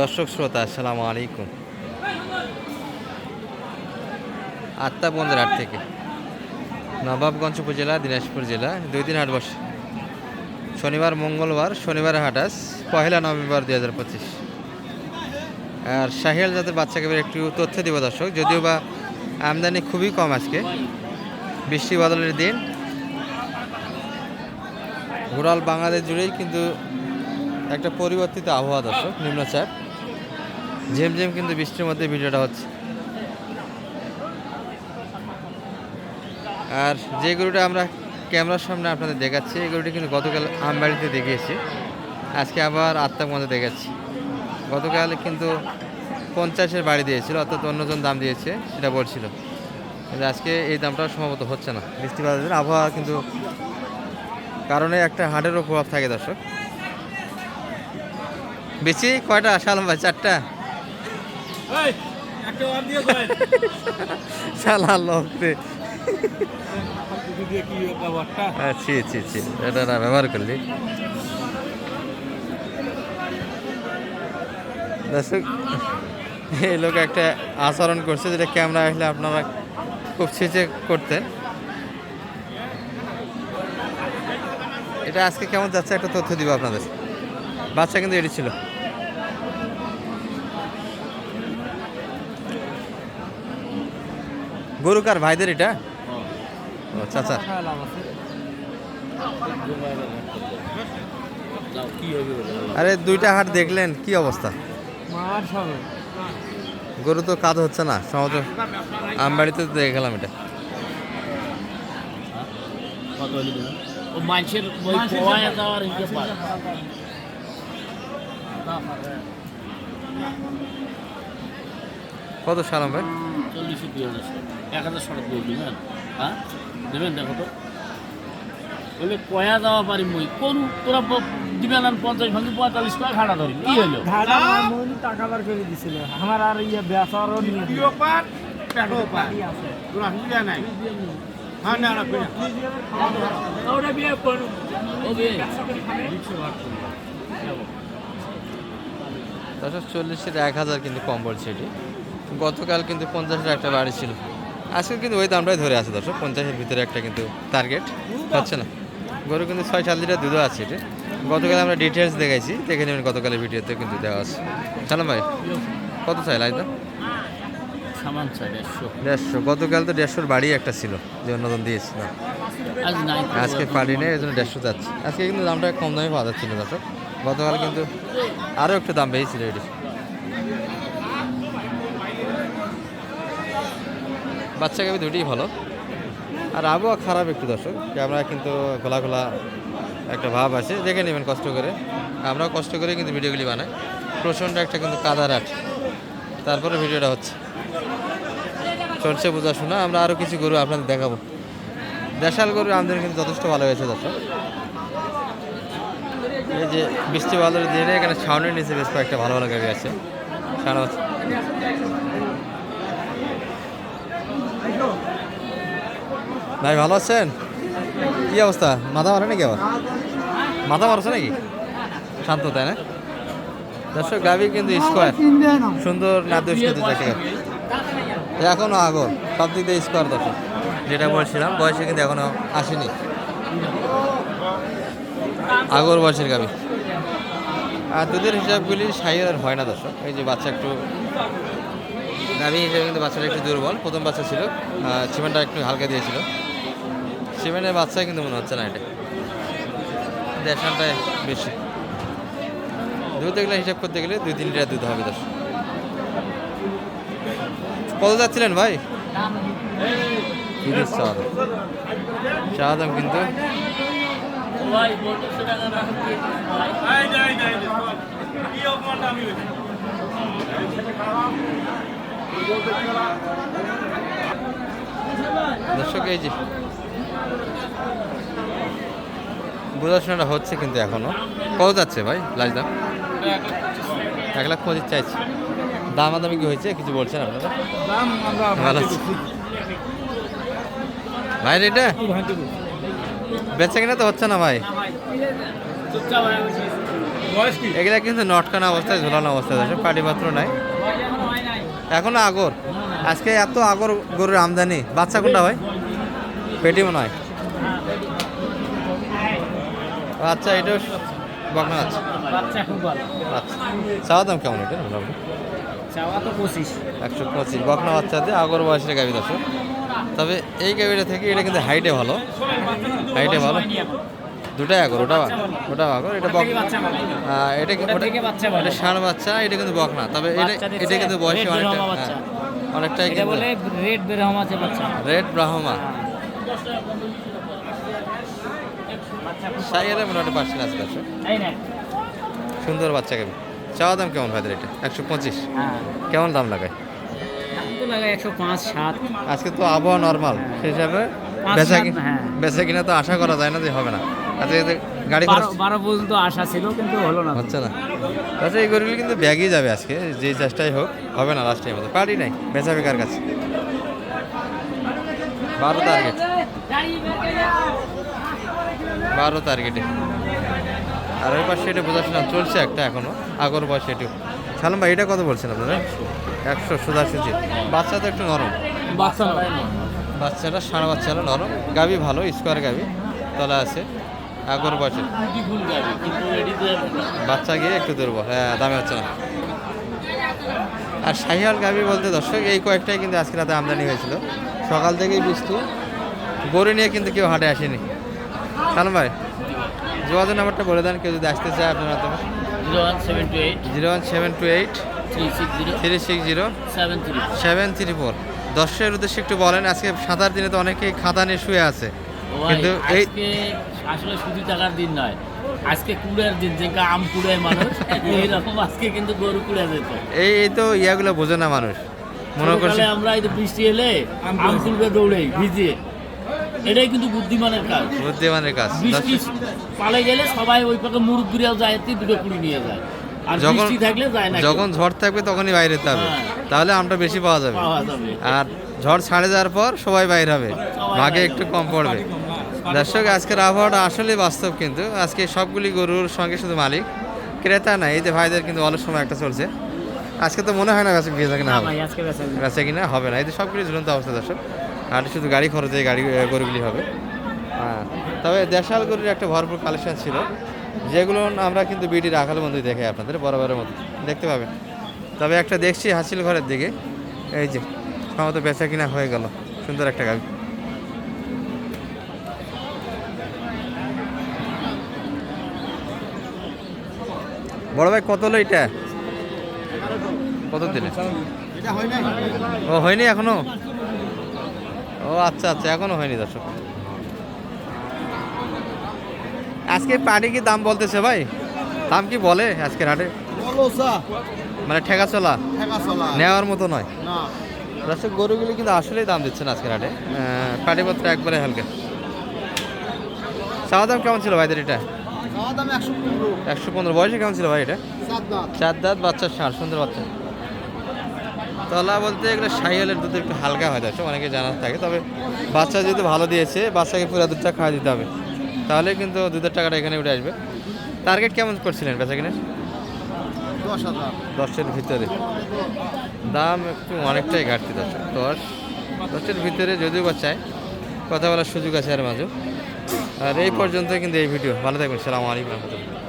দর্শক শ্রোতা, আসসালামু আলাইকুম। আত্মাবন্দের হাট থেকে। নবাবগঞ্জ উপজেলা, দিনাজপুর জেলা, দুই দিন হাট বসে। শনিবার, মঙ্গলবার, শনিবার হাট আস পহেলা নভেম্বর দুই হাজার পঁচিশ। আর শাহিয়াল জাতের বাচ্চাকে একটু তথ্য দিব দর্শক, যদিও বা আমদানি খুবই কম আজকে। বৃষ্টি বাদলের দিন। ঘোরাল বাংলাদেশ জুড়েই কিন্তু একটা পরিবর্তিত আবহাওয়া দর্শক, নিম্নচাপ। ঝেমঝেম কিন্তু বৃষ্টির মধ্যে ভিডিওটা হচ্ছে। আর যে গরুটা আমরা ক্যামেরার সামনে আপনাদের দেখাচ্ছি, এই গরুটি কিন্তু গতকাল আমবাড়িতে দেখিয়েছি। আজকে আবার আত্মার মধ্যে দেখাচ্ছি। গতকাল কিন্তু পঞ্চাশের বাড়ি দিয়েছিল, অর্থাৎ অন্যজন দাম দিয়েছে, সেটা বলছিল। কিন্তু আজকে এই দামটা সম্ভবত হচ্ছে না। বৃষ্টিপাতের আবহাওয়া কিন্তু কারণে একটা হাটেরও প্রভাব থাকে দর্শক। বেশি কয়টা? সালাম ভাই চারটা? শালা লোক রে। হ্যাঁ, এটা না ব্যবহার করলি। দর্শক এই লোক একটা আচরণ করছে যেটা ক্যামেরা আসলে আপনারা খুব ছেঁচে করতেন। এটা আজকে কেমন যাচ্ছে? একটা তথ্য দিব আপনাদের। বাচ্চা কিন্তু এটি ছিল। গরু কার ভাইদের এটা? ও চাচা আরে দুইটা হাট দেখলেন কি অবস্থা? গরু তো কাজ হচ্ছে না সম্ভবত আমবাড়িতে তো দেখে গেলাম এটা মানুষের ওই পোয়ায় দেওয়ার হিসেবে পায় কত সালাম ভাই? চল্লিশে দুই হাজার এক হাজার দিয়ে দিবেন? হ্যাঁ? দেবেন দেখো তো। বলে কয়া পারি মই? কোন তোরা দিবেন আর পঞ্চাশ ভাঙি পঁয়তাল্লিশ টাকা খাড়া ধরি কি হলো ভাড়া টাকা বার করে দিছিল। আমার আর ইয়ে বেচারও নিয়ে দিল। বাড়ি আছে। ওটা বিয়ে করুন। ও বিয়ে? চল্লিশের এক হাজার কিন্তু কম বলছে এটি। গতকাল কিন্তু পঞ্চাশের একটা বাড়ি ছিল। আজকে কিন্তু ওই দামটাই ধরে আছে দর্শক পঞ্চাশের ভিতরে একটা কিন্তু টার্গেট হচ্ছে না? গরু কিন্তু ছয় সাত লিটার দুধও আছে এটি। গতকাল আমরা ডিটেলস দেখাইছি দেখে নেবেন গতকালের ভিডিওতে কিন্তু দেওয়া আছে। সালাম ভাই কত চাই সামান চাই দেড়শো। দেড়শো। গতকাল তো দেড়শোর বাড়ি একটা ছিল যে অন্যজন নাই। আজকে পারি নেই এই জন্য দেড়শো যাচ্ছে আজকে কিন্তু দামটা কম দামে পাওয়া যাচ্ছিল দর্শক। গতকাল কিন্তু আরও একটু দাম বেশি ছিল এটি। বাচ্চা গাবি দুটিই ভালো। আর আবহাওয়া খারাপ একটু দর্শক আমরা কিন্তু খোলা খোলা একটা ভাব আছে, দেখে নেবেন কষ্ট করে। আমরাও কষ্ট করে কিন্তু ভিডিওগুলি বানাই। প্রচণ্ড একটা কিন্তু কাদার আট। তারপরে ভিডিওটা হচ্ছে। চলছে বোঝা শোনা আমরা আরও কিছু গরু আপনাদের দেখাবো। দেশাল গরুর আমদানি কিন্তু যথেষ্ট ভালো হয়েছে দর্শক। এই যে বৃষ্টি বাদলের দিনে এখানে ছাউনির নিচে বেশ কয়েকটা ভালো ভালো গাড়ি আছে। সারা ভাই, ভালো আছেন? কি অবস্থা? মাথা মারে নাকি আবার? মাথা মারছে নাকি? শান্ত, তাই না? দর্শক গাভি কিন্তু স্কোয়ার সুন্দর নাদুস কিন্তু দেখে। এখনও আগর সব দিক দিয়ে স্কোয়ার দর্শক। যেটা বলছিলাম, বয়সে কিন্তু এখনও আসেনি। আগর বয়সের গাবি আর দুধের হিসাবগুলি সাইয়ের হয় না দর্শক। এই যে বাচ্চা একটু, গাভি হিসেবে কিন্তু বাচ্চাটা একটু দুর্বল। প্রথম বাচ্চা ছিল। সিমেন্টটা একটু হালকা দিয়েছিল। সিমেন্টের বাচ্চা কিন্তু মনে হচ্ছে না এটা। দেশানটায় বেশি। দুধ দেখলে হিসাব করতে গেলে দুই তিন লিটার দুধ হবে দর্শক কত যাচ্ছিলেন ভাই? তিরিশ চার চা দাম কিন্তু দর্শক, এই যে বোঝাশোনাটা হচ্ছে কিন্তু এখনও। কত যাচ্ছে ভাই লাস্ট দাম এক লাখ পঁচিশ চাইছি। দাম দামি কি হয়েছে? কিছু বলছেন আপনারা? ভালো আছে ভাই এটা বেচা কিনা তো হচ্ছে না ভাই। এগুলা কিন্তু নটকানা অবস্থায় ঝোলানো অবস্থায় আছে। পাটি পাত্র নাই। এখনও আগর। আজকে এত আগর গরুর আমদানি। বাচ্চা কোনটা ভাই? পেটি মনে হয় আচ্ছা এটাও বকনা আছে। বাচ্চা আচ্ছা চাওয়া দাম কেমন এটা? মোটামুটি? একশো পঁচিশ। বকনা বাচ্চাতে আগর বয়সের গাভি দশ তবে এই গাভিটা থেকে এটা কিন্তু হাইটে ভালো। হাইটে ভালো। দুটাই আগর ওটা ওটা আগর এটা বক বাচ্চা ভালো। আহ, এটা বাচ্চা। এটা ষাঁড় বাচ্চা এটা কিন্তু বকনা তবে এটা এটা কিন্তু বয়সে অনেকটা বাচ্চা। হ্যাঁ, অনেকটাই রেড বেরহম বাচ্চা। রেড ব্রাহ্মা সাইয়ারে মোটামুটি আছে দশ সুন্দর বাচ্চা গাভি চাওয়া দাম কেমন ভাইদের এটা? একশো পঁচিশ? হ্যাঁ। কেমন দাম লাগায়? আজকে তো আবহাওয়া নর্মাল। সেই হিসাবে বেচা হ্যাঁ। বেচা কিনা তো আশা করা যায় না যে হবে না। তো গাড়ি বারো পর্যন্ত আশা ছিল কিন্তু হলো না। হচ্ছে না। আচ্ছা এই গরুগুলি কিন্তু ব্যাগই যাবে আজকে। যে চেষ্টাই হোক হবে না লাস্ট টাইম পার্টি নাই বেচা বেকার কাছে। বারো টার্গেট বারো টার্গেটে আর ওই পাশে এটা বোঝাশোনা চলছে একটা এখনও আগর বয়সে এটু সালাম ভাই এটা কত বলছেন আপনারা? একশো সুদা সুচি বাচ্চা তো একটু নরম। বাচ্চা বাচ্চাটা সাড়ে বাচ্চাটা নরম। গাবি ভালো স্কোয়ার গাবি তলা আছে। আগর এটিতে বাচ্চা গিয়ে একটু দুর্বল। হ্যাঁ দামে হচ্ছে না। আর শাহিয়াল গাবি বলতে দর্শক এই কয়েকটাই কিন্তু আজকে রাতে আমদানি হয়েছিল। সকাল থেকেই বৃষ্টি গরু নিয়ে কিন্তু কেউ হাটে আসেনি। সালাম ভাই যোগাযোগ নাম্বারটা বলে দেন কেউ যদি আসতে চায় আপনার মাধ্যমে। Zero one seven two eight. Zero one seven two eight. Three six zero. Seven three four. দশের উদ্দেশ্যে একটু বলেন আজকে সাঁতার দিনে তো অনেকেই খাতা নিয়ে শুয়ে আছে। কিন্তু এই আসলে শুধু টাকার দিন নয় আজকে কুড়ের দিন যে আম কুড়ায় মানুষ এইরকম আজকে কিন্তু গরু কুড়ে যেত এই এই তো ইয়াগুলো বোঝে না মানুষ। মনে করছে আমরা এই তো বৃষ্টি এলে আম কুড়বে দৌড়ে ভিজে এটাই কিন্তু বুদ্ধিমানের কাজ। বুদ্ধিমানের কাজ বৃষ্টি পালে গেলে সবাই ওই পাকে মুরুখ ঘুরিয়াও যায় দুটো কুড়ি নিয়ে যায়। আর যখন বৃষ্টি থাকলে যায় না যখন ঝড় থাকবে তখনই বাইরে যেতে হবে। হ্যাঁ। তাহলে আমটা বেশি পাওয়া যাবে। পাওয়া যাবে। আর ঝড় ছাড়ে যাওয়ার পর সবাই বাইরে হবে। ভাগে একটু কম পড়বে। দর্শক আজকের আবহাওয়াটা আসলে বাস্তব কিন্তু। আজকে সবগুলি গরুর সঙ্গে শুধু মালিক। ক্রেতা নাই এই যে ভাইদের কিন্তু অনেক সময় একটা চলছে। আজকে তো মনে হয় না বেচা বেচা কিনা না হবে। ভাই কিনা। বেচা কিনা হবে না। এই যে সবগুলি ঝুলন্ত অবস্থা দর্শক। আর শুধু গাড়ি খরচে গাড়ি গরুগুলি হবে। হ্যাঁ তবে দেশাল গরুর একটা ভরপুর কালেকশন ছিল। যেগুলো আমরা কিন্তু বিটির রাখাল বন্ধু দেখে আপনাদের বরাবরের মতো। দেখতে পাবেন। তবে একটা দেখছি হাসিল ঘরের দিকে। এই যে সম্ভবত বেচা কিনা হয়ে গেল। সুন্দর একটা গাড়ি বড় ভাই কত হলো এটা? কত দিলে ও হয়নি এখনও? ও আচ্ছা আচ্ছা এখনও হয়নি দর্শক। আজকে পাটি কি দাম বলতেছে ভাই? দাম কি বলে আজকের হাটে? মানে ঠেকা চলা নেওয়ার মতো নয়? দর্শক গরুগুলি কিন্তু আসলেই দাম দিচ্ছে না আজকের হাটে। পাটিপত্র একবারে হালকা। চাওয়া দাম কেমন ছিল ভাইদের এটা? একশো পনেরো। বয়সে কেমন ছিল ভাই এটা? চার দাঁত। বাচ্চার ষাঁড় সুন্দর বাচ্চা। তলা বলতে এগুলো সাইকেলের দুধ একটু হালকা হয় দর্শক অনেকে জানার থাকে। তবে বাচ্চা যেহেতু ভালো দিয়েছে বাচ্চাকে পুরো দুধটা খাওয়া দিতে হবে। তাহলে কিন্তু দুধের টাকাটা এখানে উঠে আসবে। টার্গেট কেমন করছিলেন বেচা কিনে? দশের ভিতরে। দাম একটু অনেকটাই ঘাটতি দর্শক দশ। দশের ভিতরে যদিও বা চাই কথা বলার সুযোগ আছে আর মাঝে। আর এই পর্যন্ত কিন্তু এই ভিডিও। ভালো থাকবেন সালাম আলাইকুম রহমতুল্লাহ।